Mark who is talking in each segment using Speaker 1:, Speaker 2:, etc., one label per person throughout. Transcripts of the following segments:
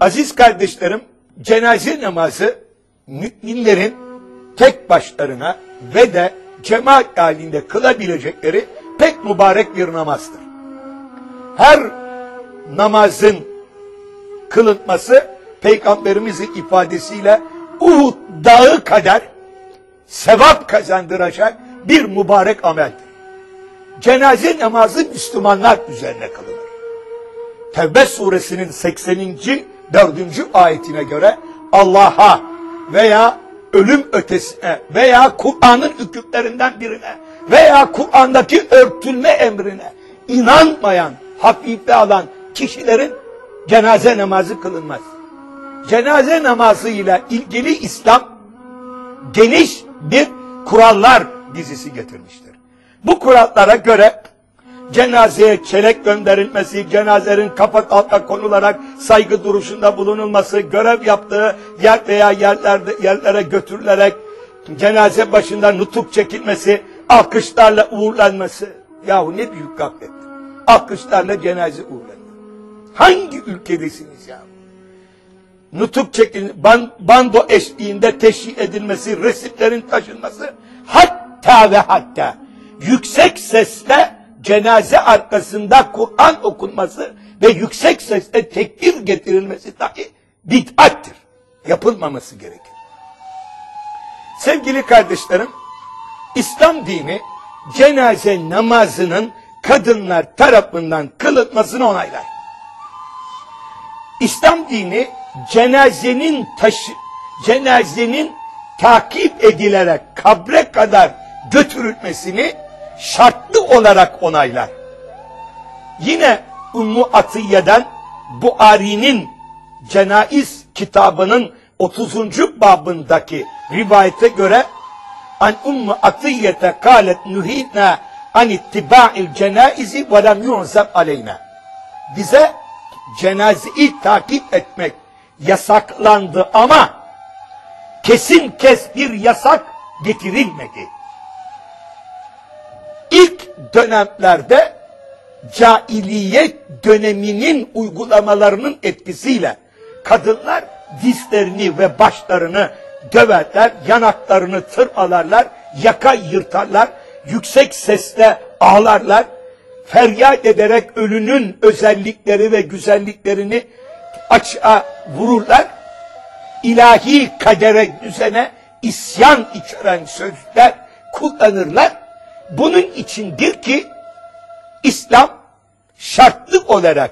Speaker 1: Aziz kardeşlerim, cenaze namazı müminlerin tek başlarına ve de cemaat halinde kılabilecekleri pek mübarek bir namazdır. Her namazın kılınması peygamberimizin ifadesiyle Uhud dağı kadar sevap kazandıracak bir mübarek ameldir. Cenaze namazı Müslümanlar üzerine kılınır. Tevbe suresinin 80. 4. ayetine göre Allah'a veya ölüm ötesine veya Kur'an'ın hükümlerinden birine veya Kur'an'daki örtülme emrine inanmayan, hafife alan kişilerin cenaze namazı kılınmaz. Cenaze namazı ile ilgili İslam geniş bir kurallar dizisi getirmiştir. Bu kurallara göre cenazeye çelek gönderilmesi, cenazenin kapak altına konularak saygı duruşunda bulunulması, görev yaptığı yer veya yerlerde, yerlere götürülerek cenaze başında nutuk çekilmesi, alkışlarla uğurlanması. Yahu ne büyük gaflet. Alkışlarla cenaze uğurlanır. Hangi ülkedesiniz ya? Nutuk çekil, bando eşliğinde teşhir edilmesi, resimlerin taşınması, hatta ve hatta yüksek sesle cenaze arkasında Kur'an okunması ve yüksek sesle tekbir getirilmesi dahi bid'attir. Yapılmaması gerekir. Sevgili kardeşlerim, İslam dini cenaze namazının kadınlar tarafından kılınmasını onaylar. İslam dini cenazenin taşı, cenazenin takip edilerek kabre kadar götürülmesini şartlı olarak onaylar. Yine Ummu Atiye'den Buhari'nin Cenaiz kitabının 30. babındaki rivayete göre an Ummu Atiyete kalet nuhidna an ittiba'il cenaizi ve lem yu'zab aleyna. Bize cenazeyi takip etmek yasaklandı ama kesin kes bir yasak getirilmedi. İlk dönemlerde cahiliyet döneminin uygulamalarının etkisiyle kadınlar dizlerini ve başlarını döverler, yanaklarını tırmalarlar, yaka yırtarlar, yüksek sesle ağlarlar, feryat ederek ölünün özellikleri ve güzelliklerini açığa vururlar. İlahi kadere düzene isyan içeren sözler kullanırlar. Bunun içindir ki İslam şartlı olarak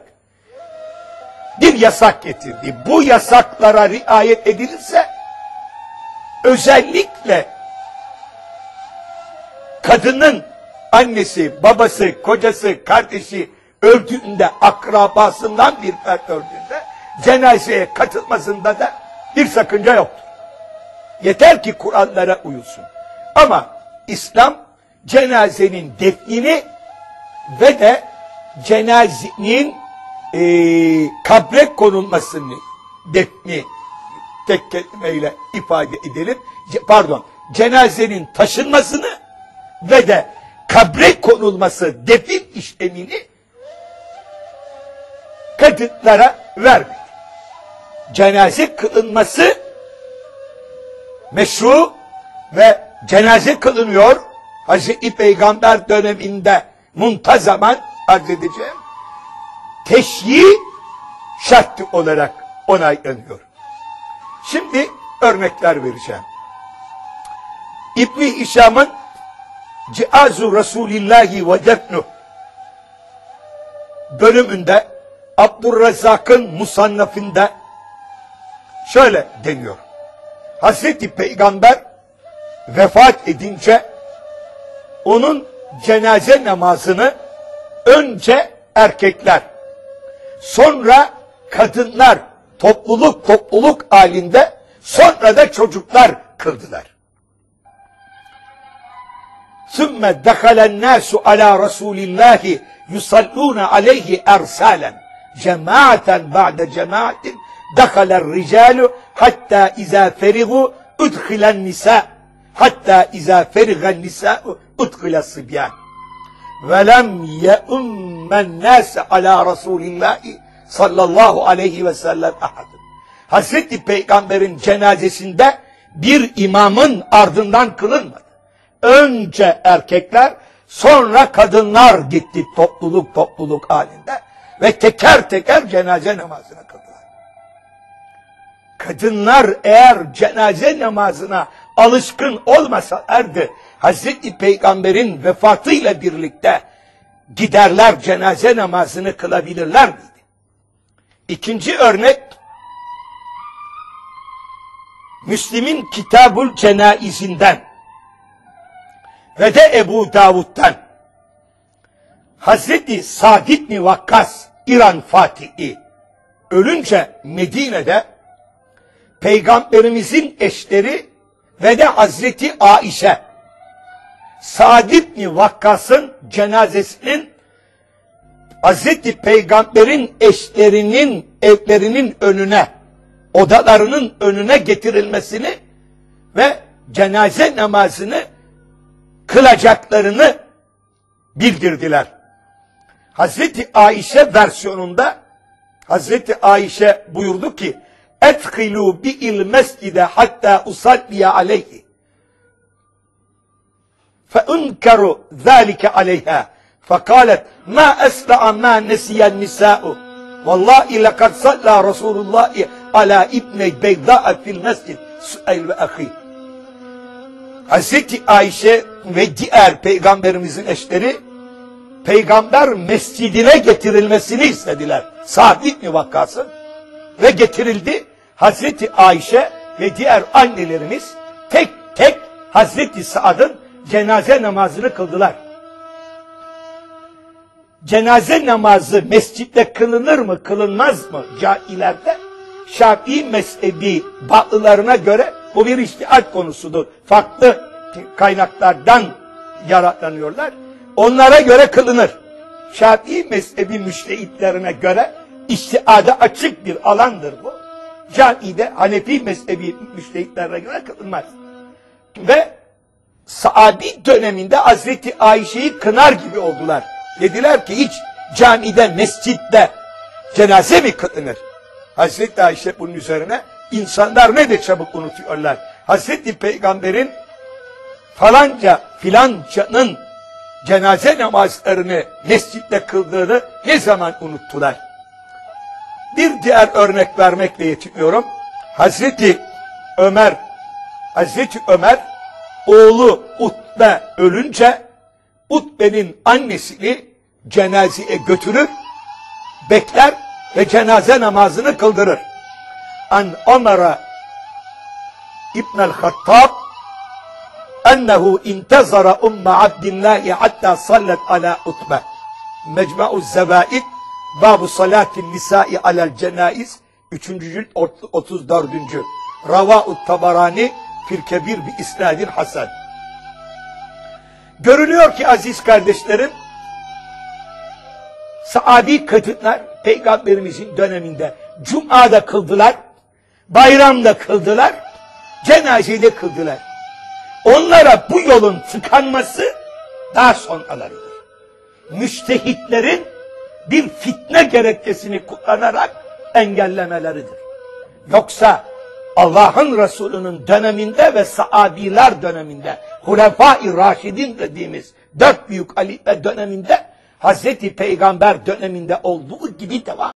Speaker 1: bir yasak getirdi. Bu yasaklara riayet edilirse özellikle kadının annesi, babası, kocası, kardeşi öldüğünde, akrabasından bir fert öldüğünde cenazeye katılmasında da bir sakınca yoktur. Yeter ki Kur'anlara uyulsun. Ama İslam cenazenin defnini ve de cenazenin e, kabre konulmasını defni tek kelimeyle ifade edelim. Pardon, cenazenin taşınmasını ve de kabre konulması defin işlemini kadınlara vermedi. Cenaze kılınması meşru ve cenaze kılınıyor. Hazreti Peygamber döneminde muntazaman arz edeceğim. Teşyi şartı olarak onaylanıyor. Şimdi örnekler vereceğim. İbni İşam'ın Ciazu Resulillahi ve Defnuh bölümünde Abdurrezzak'ın musannafında şöyle deniyor. Hazreti Peygamber vefat edince onun cenaze namazını önce erkekler sonra kadınlar topluluk topluluk halinde sonra da çocuklar kıldılar. ثُمَّ دَخَلَ النَّاسُ عَلَى رَسُولِ اللّٰهِ يُصَلُّونَ عَلَيْهِ اَرْسَالًا جَمَاعَةً بَعْدَ جَمَاعَةٍ دَخَلَ الرِّجَالُ حَتَّى اِذَا فَرِغُوا اُدْخِلَ النِّسَاءُ حَتَّى اِذَا فَرِغَ النِّسَاءُ utkıyla sibyan. Ve lem ye'ummen nâse alâ Resûlillâhi sallallahu aleyhi ve sellem ahadın. Hazreti Peygamber'in cenazesinde bir imamın ardından kılınmadı. Önce erkekler sonra kadınlar gitti topluluk topluluk halinde ve teker teker cenaze namazını kıldılar. Kadınlar eğer cenaze namazına alışkın olmasalardı Hazreti Peygamber'in vefatıyla birlikte giderler cenaze namazını kılabilirler miydi? İkinci örnek Müslim'in Kitabul Cenaizinden ve de Ebu Davud'dan. Hazreti Sa'd ibn Vakkas İran Fatihi. Ölünce Medine'de Peygamberimizin eşleri ve de Hazreti Aişe Sa'd ibn Vakkas'ın cenazesinin Hazreti Peygamber'in eşlerinin evlerinin önüne odalarının önüne getirilmesini ve cenaze namazını kılacaklarını bildirdiler. Hazreti Ayşe versiyonunda Hazreti Ayşe buyurdu ki etkilu bi'il mescide hatta usalliye aleyhi فأنكروا ذلك عليها فقالت ما أسرع ما نسي النساء والله لقد صلى رسول الله على ابن بيضاء في المسجد سؤال أخي Hazreti Ayşe ve diğer peygamberimizin eşleri peygamber mescidine getirilmesini istediler. Sa'd ibn Vakkas'ın ve getirildi. Hazreti Ayşe ve diğer annelerimiz tek tek Hazreti Sa'd'ın cenaze namazını kıldılar. Cenaze namazı mescitte kılınır mı kılınmaz mı cailerde? Şafii mezhebi batlılarına göre bu bir iştihat konusudur. Farklı kaynaklardan yaratlanıyorlar. Onlara göre kılınır. Şafii mezhebi müştehitlerine göre iştihada açık bir alandır bu. Camide Hanefi mezhebi müştehitlerine göre kılınmaz. Ve Saadi döneminde Hazreti Ayşe'yi kınar gibi oldular. Dediler ki hiç camide, mescitte cenaze mi kılınır? Hazreti Ayşe bunun üzerine insanlar ne de çabuk unutuyorlar. Hazreti Peygamber'in falanca filancanın cenaze namazlarını mescitte kıldığını ne zaman unuttular? Bir diğer örnek vermekle yetiniyorum. Hazreti Ömer, Hazreti Ömer oğlu Utbe ölünce Utbe'nin annesini cenazeye götürür, bekler ve cenaze namazını kıldırır. An Ömer'e İbn el-Hattab ennehu intezara umme abdillahi hatta sallet ala Utbe. Mecmu'u Zevaid Babu salatin nisai alel cenaiz 3. cilt 34. Rava'u Tabarani fil kebir bi isnadin hasan. Görülüyor ki aziz kardeşlerim sahabi kadınlar peygamberimizin döneminde Cuma'da kıldılar, bayramda kıldılar, cenazede kıldılar. Onlara bu yolun tıkanması daha sonralarıdır. Müştehitlerin gerekçesini kullanarak engellemeleridir. Yoksa Allah'ın Resulü'nün döneminde ve sahabiler döneminde Hulefai Raşidin dediğimiz dört büyük halife döneminde Hazreti Peygamber döneminde olduğu gibi devam